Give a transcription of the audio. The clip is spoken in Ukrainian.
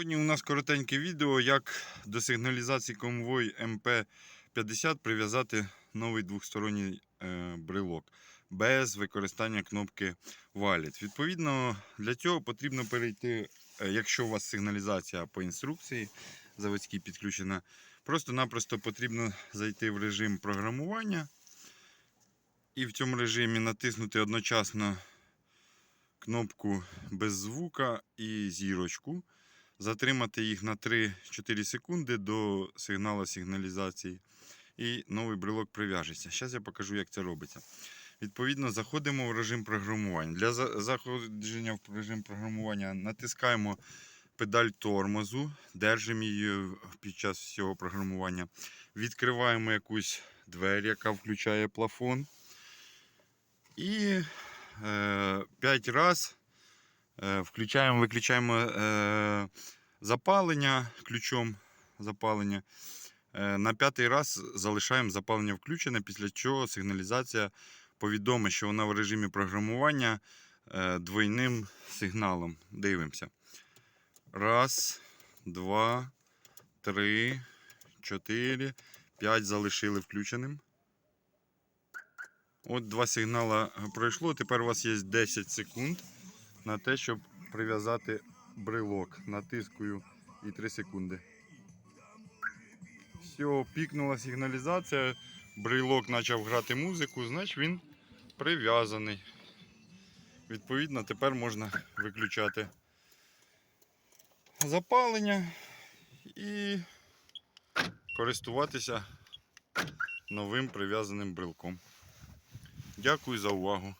Сьогодні у нас коротеньке відео, як до сигналізації конвой МП-50 прив'язати новий двохсторонній е, брелок без використання кнопки Wallet. Відповідно, для цього потрібно перейти, е, якщо у вас сигналізація по інструкції заводській підключена, просто-напросто потрібно зайти в режим програмування і в цьому режимі натиснути одночасно кнопку без звука і зірочку затримати їх на 3-4 секунди до сигналу сигналізації. І новий брелок прив'яжеться. Зараз я покажу, як це робиться. Відповідно, заходимо в режим програмування. Для заходження в режим програмування натискаємо педаль тормозу, держимо її під час всього програмування. Відкриваємо якусь двері, яка включає плафон. І е, 5 разів Включаємо, виключаємо е, запалення ключом запалення. Е, На п'ятий раз залишаємо запалення включене, після чого сигналізація повідомить, що вона в режимі програмування е, двойним сигналом. Дивимося. Раз, два, три, чотири, п'ять залишили включеним. От два сигнали пройшло. Тепер у вас є 10 секунд на те, щоб прив'язати брелок. Натискую і 3 секунди. Все, пікнула сигналізація, брелок почав грати музику, значить він прив'язаний. Відповідно, тепер можна виключати запалення і користуватися новим прив'язаним брелком. Дякую за увагу.